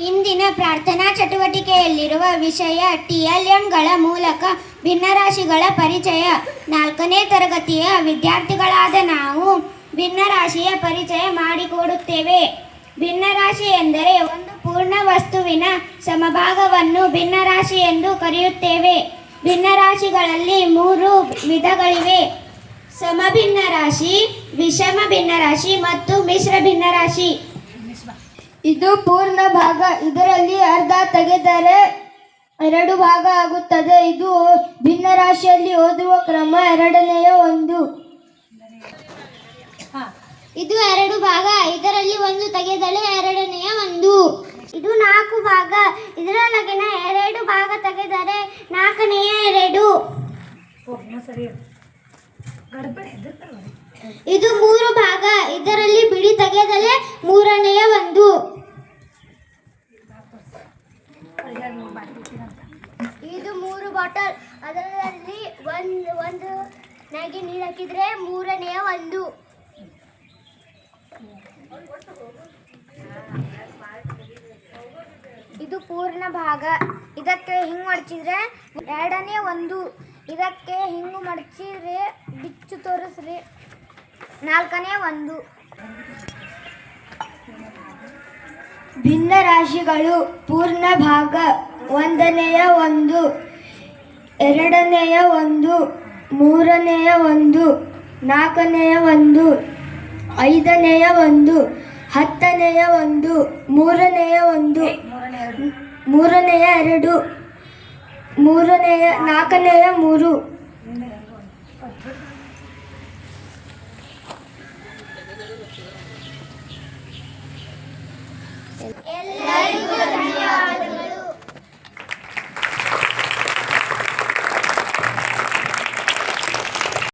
ಇಂದಿನ ಪ್ರಾರ್ಥನಾ ಚಟುವಟಿಕೆಯಲ್ಲಿರುವ ವಿಷಯ ಟಿಎಲ್ಎಂಗಳ ಮೂಲಕ ಭಿನ್ನರಾಶಿಗಳ ಪರಿಚಯ. ನಾಲ್ಕನೇ ತರಗತಿಯ ವಿದ್ಯಾರ್ಥಿಗಳಾದ ನಾವು ಭಿನ್ನರಾಶಿಯ ಪರಿಚಯ ಮಾಡಿಕೊಡುತ್ತೇವೆ. ಭಿನ್ನರಾಶಿ ಎಂದರೆ ಒಂದು ಪೂರ್ಣ ವಸ್ತುವಿನ ಸಮಭಾಗವನ್ನು ಭಿನ್ನರಾಶಿ ಎಂದು ಕರೆಯುತ್ತೇವೆ. ಭಿನ್ನರಾಶಿಗಳಲ್ಲಿ ಮೂರು ವಿಧಗಳಿವೆ. ಸಮಭಿನ್ನ ರಾಶಿ ವಿಷಮ ಭಿನ್ನರಾಶಿ ಮತ್ತು ಮಿಶ್ರ ಭಿನ್ನರಾಶಿ. ಇದು ಪೂರ್ಣ ಭಾಗ. ಇದರಲ್ಲಿ ಅರ್ಧ ತೆಗೆದರೆ ಎರಡು ಭಾಗ ಆಗುತ್ತದೆ. ಇದು ಭಿನ್ನ ರಾಶಿಯಲ್ಲಿ ಓದುವ ಕ್ರಮ. ಎರಡನೆಯ ಒಂದು. ಇದು ಎರಡು ಭಾಗ. ಇದರಲ್ಲಿ ಒಂದು ತೆಗೆದಳೆ ಎರಡನೆಯ ಒಂದು. ಇದು ನಾಲ್ಕು ಭಾಗ. ಇದರೊಳಗಿನ ಎರಡು ಭಾಗ ತೆಗೆದರೆ ನಾಲ್ಕನೆಯ ಎರಡು. ಇದು ಮೂರು ಭಾಗ. ಇದರಲ್ಲಿ ಬಿಡಿ ತೆಗೆದಲೆ ಮೂರನೆಯ ಒಂದು ಇದು ಮೂರು ಬಾಟಲ್. ಅದರಲ್ಲಿ ಒಂದು ಒಂದು ನಾಗಿ ನೀರು ಹಾಕಿದ್ರೆ ಮೂರನೆಯ ಒಂದು. ಇದು ಪೂರ್ಣ ಭಾಗ. ಇದಕ್ಕೆ ಹಿಂಗ್ ಮಡಚಿದ್ರೆ ಎರಡನೇ ಒಂದು. ಇದಕ್ಕೆ ಹಿಂಗ್ ಮಡಚಿದ್ರೆ ಬಿಚ್ಚು ತೋರಿಸ್ರಿ. ನಾಲ್ಕನೇ ಒಂದು. ಭಿನ್ನ ರಾಶಿಗಳು ಪೂರ್ಣ ಭಾಗ. ಒಂದನೆಯ ಒಂದು. ಎರಡನೆಯ ಒಂದು, ಮೂರನೆಯ ಒಂದು, ನಾಲ್ಕನೆಯ ಒಂದು, ಐದನೆಯ ಒಂದು, ಹತ್ತನೆಯ ಒಂದು, ಮೂರನೆಯ ಒಂದು, ಮೂರನೆಯ ಎರಡು, ಮೂರನೆಯ, ನಾಲ್ಕನೆಯ ಮೂರು. ಎಲ್ಲರಿಗೂ